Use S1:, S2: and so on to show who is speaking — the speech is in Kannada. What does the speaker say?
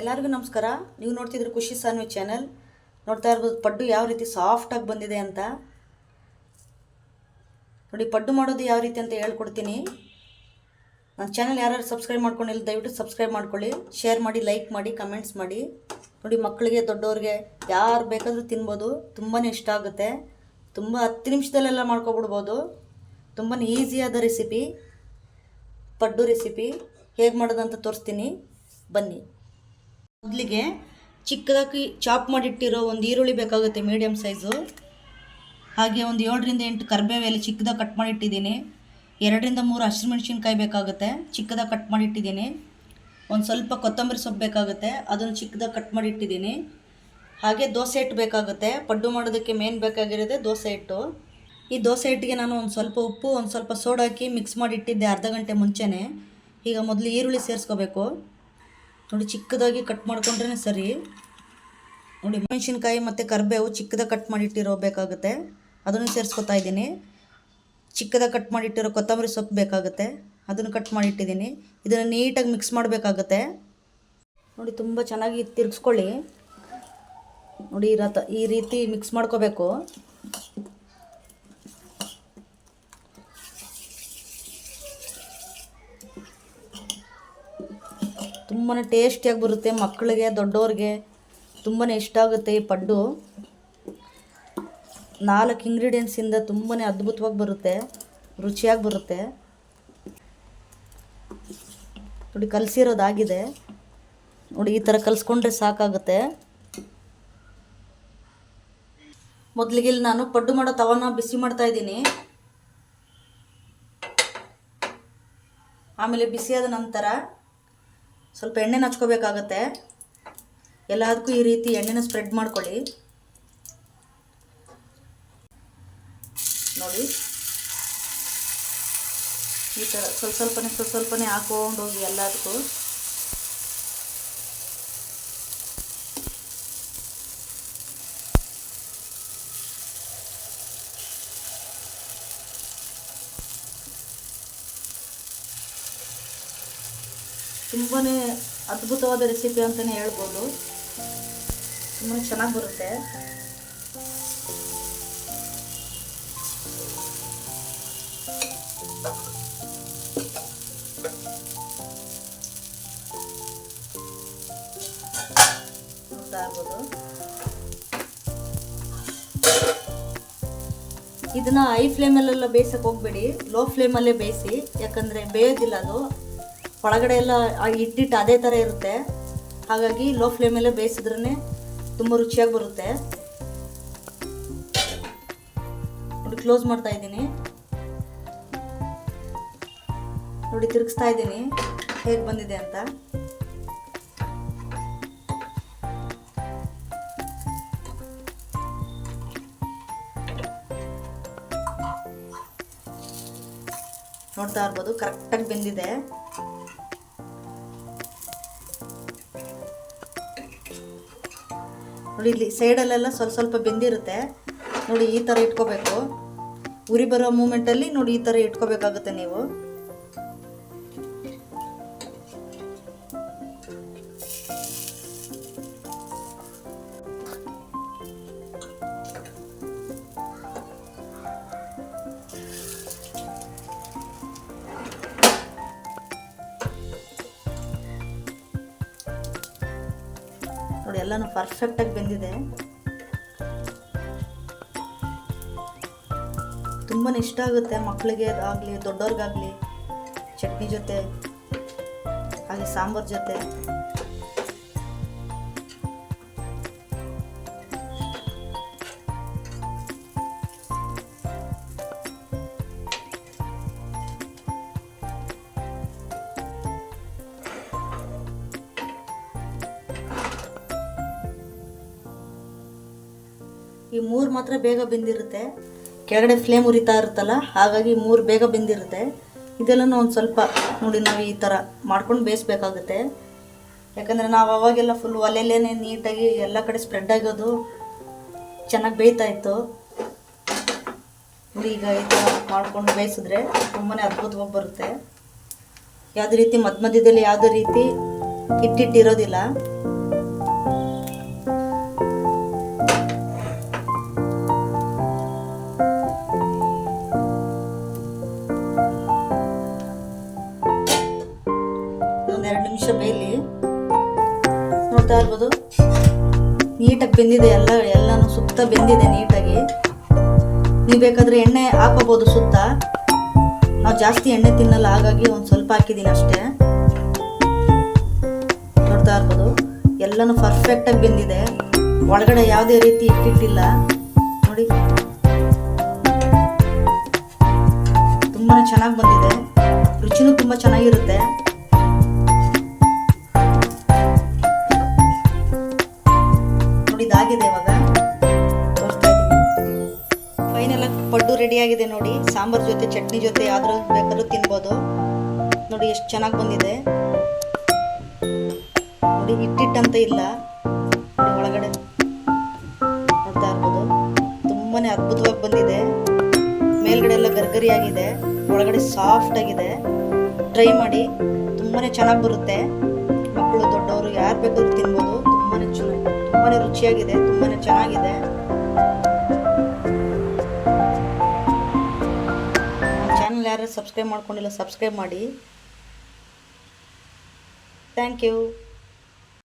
S1: ಎಲ್ಲರಿಗೂ ನಮಸ್ಕಾರ. ನೀವು ನೋಡ್ತಿದ್ರೆ ಖುಷಿ ಸಾನ್ವಿ ಚಾನೆಲ್ ನೋಡ್ತಾ ಇರ್ಬೋದು ಪಡ್ಡು ಯಾವ ರೀತಿ ಸಾಫ್ಟಾಗಿ ಬಂದಿದೆ ಅಂತ. ನೋಡಿ, ಪಡ್ಡು ಮಾಡೋದು ಯಾವ ರೀತಿ ಅಂತ ಹೇಳ್ಕೊಡ್ತೀನಿ. ನನ್ನ ಚಾನಲ್ ಯಾರು ಸಬ್ಸ್ಕ್ರೈಬ್ ಮಾಡ್ಕೊಂಡಿಲ್ಲ, ದಯವಿಟ್ಟು ಸಬ್ಸ್ಕ್ರೈಬ್ ಮಾಡ್ಕೊಳ್ಳಿ. ಶೇರ್ ಮಾಡಿ ಲೈಕ್ ಮಾಡಿ ಕಮೆಂಟ್ಸ್ ಮಾಡಿ. ನೋಡಿ ಮಕ್ಕಳಿಗೆ ದೊಡ್ಡವ್ರಿಗೆ ಯಾರು ಬೇಕಾದರೂ ತಿನ್ಬೋದು. ತುಂಬಾ ಇಷ್ಟ ಆಗುತ್ತೆ. ತುಂಬ ಹತ್ತು ನಿಮಿಷದಲ್ಲೆಲ್ಲ ಮಾಡ್ಕೊಬಿಡ್ಬೋದು. ತುಂಬಾ ಈಸಿಯಾದ ರೆಸಿಪಿ ಪಡ್ಡು ರೆಸಿಪಿ ಹೇಗೆ ಮಾಡೋದಂತ ತೋರಿಸ್ತೀನಿ. ಬನ್ನಿ. ಮೊದಲಿಗೆ ಚಿಕ್ಕದಾಗಿ ಚಾಪ್ ಮಾಡಿಟ್ಟಿರೋ ಒಂದು ಈರುಳ್ಳಿ ಬೇಕಾಗುತ್ತೆ ಮೀಡಿಯಮ್ ಸೈಜು ಹಾಗೆ ಒಂದು ಏಳರಿಂದ ಎಂಟು ಎಲೆ ಚಿಕ್ಕದಾಗಿ ಕಟ್ ಮಾಡಿಟ್ಟಿದ್ದೀನಿ. ಎರಡರಿಂದ ಮೂರು ಹಸಿಮೆಣ್ಸಿನ್ಕಾಯಿ ಬೇಕಾಗುತ್ತೆ, ಚಿಕ್ಕದಾಗಿ ಕಟ್ ಮಾಡಿಟ್ಟಿದ್ದೀನಿ. ಒಂದು ಸ್ವಲ್ಪ ಕೊತ್ತಂಬರಿ ಸೊಪ್ಪು ಬೇಕಾಗುತ್ತೆ, ಅದನ್ನು ಚಿಕ್ಕದಾಗಿ ಕಟ್ ಮಾಡಿಟ್ಟಿದ್ದೀನಿ. ಹಾಗೆ ದೋಸೆ ಹಿಟ್ಟು ಬೇಕಾಗುತ್ತೆ, ಪಡ್ಡು ಮಾಡೋದಕ್ಕೆ ಮೇನ್ ಬೇಕಾಗಿರೋದೇ ದೋಸೆ ಹಿಟ್ಟು. ಈ ದೋಸೆ ಹಿಟ್ಟಿಗೆ ನಾನು ಒಂದು ಸ್ವಲ್ಪ ಉಪ್ಪು, ಒಂದು ಸ್ವಲ್ಪ ಸೋಡಾ ಹಾಕಿ ಮಿಕ್ಸ್ ಮಾಡಿ ಇಟ್ಟಿದ್ದೆ ಅರ್ಧ ಗಂಟೆ ಮುಂಚೆನೇ. ಈಗ ಮೊದಲು ಈರುಳ್ಳಿ ಸೇರಿಸ್ಕೋಬೇಕು. ನೋಡಿ, ಚಿಕ್ಕದಾಗಿ ಕಟ್ ಮಾಡ್ಕೊಂಡ್ರೆ ಸರಿ. ನೋಡಿ, ಮೆಣಸಿನ್ಕಾಯಿ ಮತ್ತು ಕರಿಬೇವು ಚಿಕ್ಕದಾಗಿ ಕಟ್ ಮಾಡಿಟ್ಟಿರೋ ಬೇಕಾಗುತ್ತೆ. ಅದನ್ನು ಸೇರಿಸ್ಕೊತಾ ಇದ್ದೀನಿ. ಚಿಕ್ಕದಾಗಿ ಕಟ್ ಮಾಡಿಟ್ಟಿರೋ ಕೊತ್ತಂಬರಿ ಸೊಪ್ಪು ಬೇಕಾಗುತ್ತೆ. ಅದನ್ನು ಕಟ್ ಮಾಡಿಟ್ಟಿದ್ದೀನಿ. ಇದನ್ನು ನೀಟಾಗಿ ಮಿಕ್ಸ್ ಮಾಡಬೇಕಾಗುತ್ತೆ. ನೋಡಿ, ತುಂಬ ಚೆನ್ನಾಗಿ ತಿರ್ಗಿಸ್ಕೊಳ್ಳಿ. ನೋಡಿ, ಈ ರೀತಿ ಮಿಕ್ಸ್ ಮಾಡ್ಕೋಬೇಕು. ತುಂಬಾ ಟೇಸ್ಟಿಯಾಗಿ ಬರುತ್ತೆ ಮಕ್ಕಳಿಗೆ ದೊಡ್ಡವ್ರಿಗೆ ತುಂಬಾ ಇಷ್ಟ ಆಗುತ್ತೆ ಈ ಪಡ್ಡು. ನಾಲ್ಕು ಇಂಗ್ರೀಡಿಯೆಂಟ್ಸಿಂದ ತುಂಬಾ ಅದ್ಭುತವಾಗಿ ಬರುತ್ತೆ, ರುಚಿಯಾಗಿ ಬರುತ್ತೆ. ನೋಡಿ, ಕಲಸಿರೋದಾಗಿದೆ. ನೋಡಿ, ಈ ಥರ ಕಲಿಸ್ಕೊಂಡ್ರೆ ಸಾಕಾಗುತ್ತೆ. ಮೊದಲಿಗೆ ಇಲ್ಲಿ ನಾನು ಪಡ್ಡು ಮಾಡೋ ತವನ ಬಿಸಿ ಮಾಡ್ತಾ ಇದ್ದೀನಿ. ಆಮೇಲೆ ಬಿಸಿಯಾದ ನಂತರ ಸ್ವಲ್ಪ ಎಣ್ಣೆನ ಹಚ್ಕೋಬೇಕಾಗತ್ತೆ ಎಲ್ಲದಕ್ಕೂ ಈ ರೀತಿ ಎಣ್ಣೆನ ಸ್ಪ್ರೆಡ್ ಮಾಡ್ಕೊಳ್ಳಿ. ನೋಡಿ. ಈ ಥರ ಸ್ವಲ್ಪ ಸ್ವಲ್ಪನೇ ಸ್ವಲ್ಪ ಸ್ವಲ್ಪನೇ ಹಾಕೊಂಡು ಹೋಗಿ ಎಲ್ಲದಕ್ಕೂ. ತುಂಬಾ ಅದ್ಭುತವಾದ ರೆಸಿಪಿ ಅಂತಲೇ ಹೇಳ್ಬೋದು. ತುಂಬಾ ಚೆನ್ನಾಗಿ ಬರುತ್ತೆ. ಇದನ್ನ ಹೈ ಫ್ಲೇಮಲ್ಲೆಲ್ಲ ಬೇಯಿಸಕ್ಕೆ ಹೋಗ್ಬೇಡಿ. ಲೋ ಫ್ಲೇಮಲ್ಲೇ ಬೇಯಿಸಿ. ಯಾಕಂದರೆ ಬೇಯೋದಿಲ್ಲ ಅದು. ಒಳಗಡೆ ಎಲ್ಲ ಆ ಹಿಟ್ಟಿಟ್ಟು ಅದೇ ಥರ ಇರುತ್ತೆ. ಹಾಗಾಗಿ ಲೋ ಫ್ಲೇಮಲ್ಲೇ ಬೇಯಿಸಿದ್ರೇ ತುಂಬ ರುಚಿಯಾಗಿ ಬರುತ್ತೆ. ನೋಡಿ ಕ್ಲೋಸ್ ಮಾಡ್ತಾ ಇದ್ದೀನಿ. ನೋಡಿ, ತಿರುಗಿಸ್ತಾ ಇದ್ದೀನಿ. ಹೇಗೆ ಬಂದಿದೆ ಅಂತ. ನೋಡ್ತಾ ಇರ್ಬೋದು ಕರೆಕ್ಟಾಗಿ ಬೆಂದಿದೆ. ನೋಡಿ, ಇಲ್ಲಿ ಸೈಡಲ್ಲೆಲ್ಲ ಸ್ವಲ್ಪ ಸ್ವಲ್ಪ ಬೆಂದಿರುತ್ತೆ. ನೋಡಿ, ಈ ಥರ ಇಟ್ಕೋಬೇಕು. ಉರಿ ಬರೋ ಮೂಮೆಂಟಲ್ಲಿ ನೋಡಿ, ಈ ಥರ ಇಟ್ಕೋಬೇಕಾಗುತ್ತೆ ನೀವು. ಎಲ್ಲನೂ ಪರ್ಫೆಕ್ಟಾಗಿ ಬೆಂದಿದೆ. ತುಂಬಾ ಇಷ್ಟ ಆಗುತ್ತೆ ಮಕ್ಕಳಿಗೆ ಆಗಲಿ ದೊಡ್ಡವ್ರಿಗಾಗಲಿ ಚಟ್ನಿ ಜೊತೆ ಹಾಗೆ ಸಾಂಬಾರ್ ಜೊತೆ. ಈ ಮೂರು ಮಾತ್ರ ಬೇಗ ಬೆಂದಿರುತ್ತೆ. ಕೆಳಗಡೆ ಫ್ಲೇಮ್ ಉರಿತಾ ಇರುತ್ತಲ್ಲ, ಹಾಗಾಗಿ ಮೂರು ಬೇಗ ಬೆಂದಿರುತ್ತೆ. ಇದೆಲ್ಲನೂ ಒಂದು ಸ್ವಲ್ಪ ನೋಡಿ ನಾವು ಈ ಥರ ಮಾಡ್ಕೊಂಡು ಬೇಯಿಸ್ಬೇಕಾಗುತ್ತೆ. ಯಾಕಂದರೆ ನಾವು ಅವಾಗೆಲ್ಲ ಫುಲ್ ಒಲೆಯಲ್ಲೇ ನೀಟಾಗಿ ಎಲ್ಲ ಕಡೆ ಸ್ಪ್ರೆಡ್ ಆಗೋದು ಚೆನ್ನಾಗಿ ಬೇಯ್ತಾ ಇತ್ತು. ನೋಡಿ ಈಗ ಈ ಥರ ಮಾಡ್ಕೊಂಡು ಬೇಯಿಸಿದ್ರೆ ತುಂಬಾ ಅದ್ಭುತವಾಗಿ ಬರುತ್ತೆ. ಯಾವುದೇ ರೀತಿ ಮಧ್ಯ ಮಧ್ಯದಲ್ಲಿ ಯಾವುದೇ ರೀತಿ ಹಿಟ್ಟಿಟ್ಟಿರೋದಿಲ್ಲ ನೀಟಾಗಿ ಬೆಂದಿದೆ ಎಲ್ಲ, ಎಲ್ಲನೂ ಸುತ್ತ ಬೆಂದಿದೆ ನೀಟಾಗಿ. ನೀವು ಬೇಕಾದರೆ ಎಣ್ಣೆ ಹಾಕೋಬೋದು ಸುತ್ತ? ನಾವು ಜಾಸ್ತಿ ಎಣ್ಣೆ ತಿನ್ನಲ್ಲ, ಹಾಗಾಗಿ ಒಂದು ಸ್ವಲ್ಪ ಹಾಕಿದ್ದೀನಿ ಅಷ್ಟೇ. ನೋಡ್ತಾ ಇರ್ಬೋದು. ಎಲ್ಲನೂ ಪರ್ಫೆಕ್ಟಾಗಿ ಬೆಂದಿದೆ. ಒಳಗಡೆ ಯಾವುದೇ ರೀತಿ ಇಟ್ಟಿಟ್ಟಿಲ್ಲ. ನೋಡಿ. ತುಂಬಾ ಚೆನ್ನಾಗಿ ಬಂದಿದೆ. ರುಚಿನೂ ತುಂಬ ಚೆನ್ನಾಗಿರುತ್ತೆ. ಇದಾಗಿದೆ ಇವಾಗ. ಫೈನಲ್ ಆಗಿ ಪಡ್ಡು ರೆಡಿ ಆಗಿದೆ ನೋಡಿ. ಸಾಂಬಾರ್ ಜೊತೆ, ಚಟ್ನಿ ಜೊತೆ ಯಾವ್ದ್ರ ಬೇಕಾದ್ರೂ ತಿನ್ಬೋದು. ನೋಡಿ ಎಷ್ಟು ಚೆನ್ನಾಗಿ ಬಂದಿದೆ. ನೋಡಿ, ಹಿಟ್ಟಿಟ್ಟಂತ ಇಲ್ಲ. ಒಳಗಡೆ ನೋಡ್ತಾ ಇರ್ಬೋದು. ತುಂಬಾನೇ ಅದ್ಭುತವಾಗಿ ಬಂದಿದೆ. ಮೇಲ್ಗಡೆ ಎಲ್ಲ ಗರ್ಗರಿ ಆಗಿದೆ ಒಳಗಡೆ ಸಾಫ್ಟ್ ಆಗಿದೆ. ಟ್ರೈ ಮಾಡಿ. ತುಂಬಾನೇ ಚೆನ್ನಾಗಿ ಬರುತ್ತೆ. ಮಕ್ಕಳು, ದೊಡ್ಡವರು, ಯಾರು ಬೇಕಾದ್ರೂ ತಿನ್ಬೋದು. ಚೆನ್ನಾಗಿ ರುಚಿಯಾಗಿದೆ ತುಂಬಾನೇ ಚೆನ್ನಾಗಿದೆ. ಚಾನಲ್ ಯಾರು ಸಬ್ಸ್ಕ್ರೈಬ್ ಮಾಡ್ಕೊಂಡಿಲ್ಲ ಸಬ್ಸ್ಕ್ರೈಬ್ ಮಾಡಿ. Thank you